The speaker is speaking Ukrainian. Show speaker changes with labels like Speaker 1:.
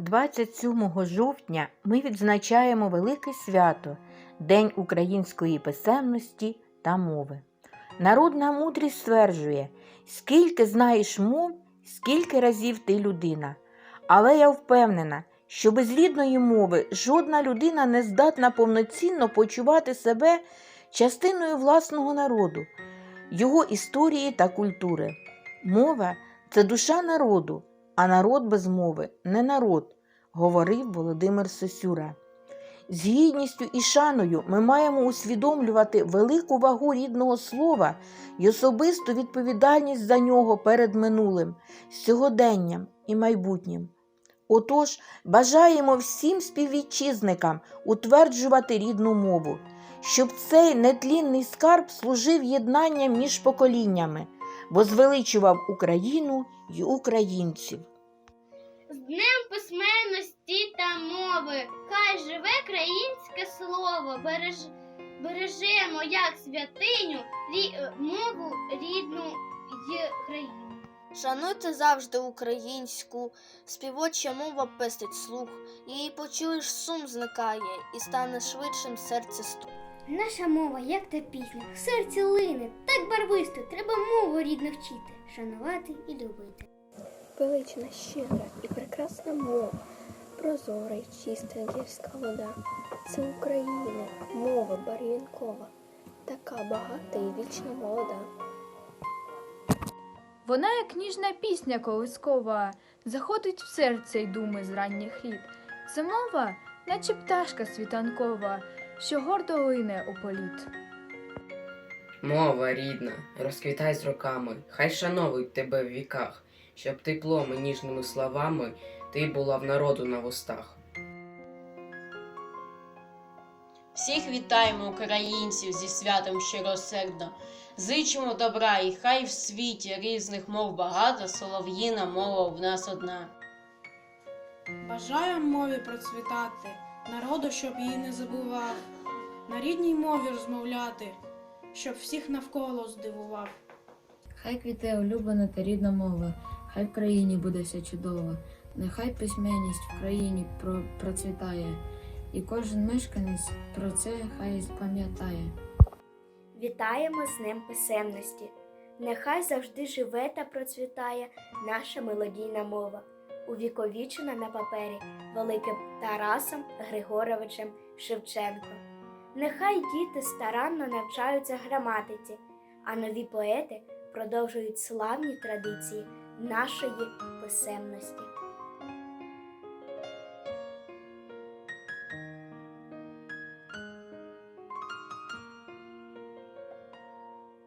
Speaker 1: 27 жовтня ми відзначаємо велике свято День української писемності та мови. Народна мудрість стверджує, скільки знаєш мов, скільки разів ти людина. Але я впевнена, що без рідної мови жодна людина не здатна повноцінно почувати себе частиною власного народу, його історії та культури. Мова це душа народу, а народ без мови не народ, говорив Володимир Сосюра. З гідністю і шаною ми маємо усвідомлювати велику вагу рідного слова і особисту відповідальність за нього перед минулим, сьогоденням і майбутнім. Отож, бажаємо всім співвітчизникам утверджувати рідну мову, щоб цей нетлінний скарб служив єднанням між поколіннями, бо звеличував Україну й українців.
Speaker 2: Днем письменності та мови. Хай живе українське слово. Береж... Бережемо як святиню рі... е, мову рідну й країну.
Speaker 3: Шануйте завжди українську, співоча мова пестить слух, її почуєш, сум зникає, і стане швидшим серце стук.
Speaker 4: Наша мова, як та пісня, в серці лине, так барвисто, треба мову рідну вчити, шанувати і любити.
Speaker 5: Велична, щира і прекрасна мова, прозора й чиста гірська вода. Це Україна, мова барвінкова, така багата і вічно молода.
Speaker 6: Вона, як ніжна пісня колискова, заходить в серце й думи з ранніх літ. Це мова, наче пташка світанкова, що гордо лине у політ.
Speaker 7: Мова рідна, розквітай з роками, хай шановують тебе в віках, щоб теплом і ніжними словами ти була в народу на вустах.
Speaker 8: Всіх вітаємо українців зі святом щиросердно. Зичимо добра, і хай в світі різних мов багато, солов'їна мова в нас одна.
Speaker 9: Бажаю мові процвітати, народу, щоб її не забував, на рідній мові розмовляти, щоб всіх навколо здивував.
Speaker 10: Хай квіте улюблена та рідна мова, хай в країні буде все чудово, нехай письменність в країні процвітає, і кожен мешканець про це хай пам'ятає.
Speaker 4: Вітаємо з Днем писемності. Нехай завжди живе та процвітає наша мелодійна мова, увіковічена на папері великим Тарасом Григоровичем Шевченко. Нехай діти старанно навчаються граматиці, а нові поети продовжують славні традиції нашої писемності.